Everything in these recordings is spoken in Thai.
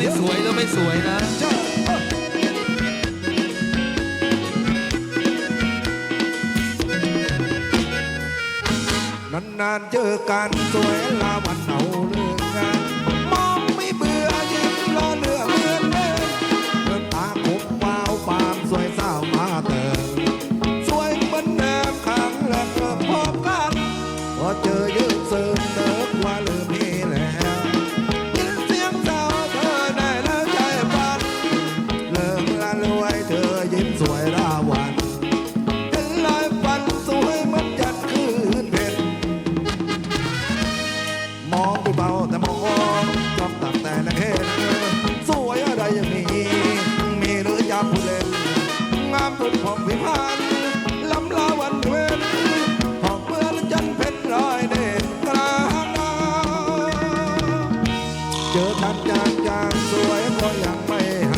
นี่สวยหรือไม่สวยนะนานๆเจอกันสวยลาวันเอาเรื่องงานมองไม่เบื่อยิ้มรอเลือเลื่อนเล่นเดินตาคมวาวปามสวยสาวมาเติมสวยเหมือนเดิมครั้งแรกเริ่มพบกันพอเจอยืนเสริมเดิกว่าลืมพี่แล้ว องกูเบาแต่มองชอบตักแต่ละเห็นสวยอะไรอย่างนี้ มีหรืออยากผู้เล่น งามทุกของพิพันธ์ลำลาวันเว้นหอกเมื่อนจันเพชรรอยเด่นกลางเจอกันจางจางสวยพออยังไม่หา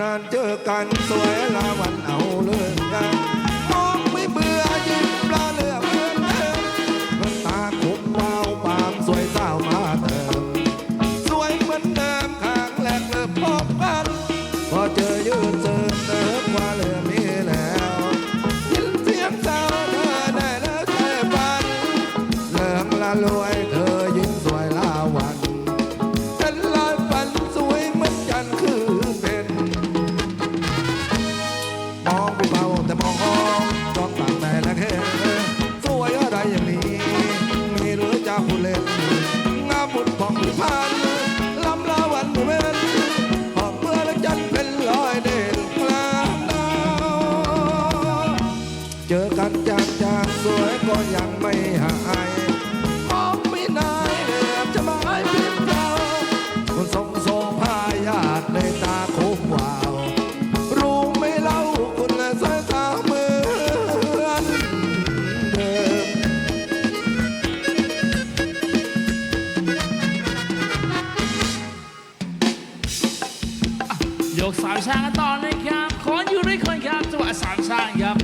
นานๆเจอกันสวยละวันเอาเรื่องกันมองไม่เบื่อยิ้มปลาเลือกเหมือนเดิมเมื่อตาคุมวาวปามสวยสาวมาเติมสวยเหมือนเดิมครั้งแรกเริ่มพบกันพอเจอยืนเจอเติมว่าเริ่มมีแล้วยินเสียงสาวเธอได้แล้วใจฝันเลิกละรวยเธอ ก็ยังไม่หายพร้อมไม่นายแหลมจะหมายพิมพ์เราคนสมโสพายาดในตาคุวาว รู้ไม่เล่าคุณและสายตาเหมือนเดิม ยกสามช่างกันต่อนะครับ ขออยู่ด้วยคนครับจังหวะสามช่างครับ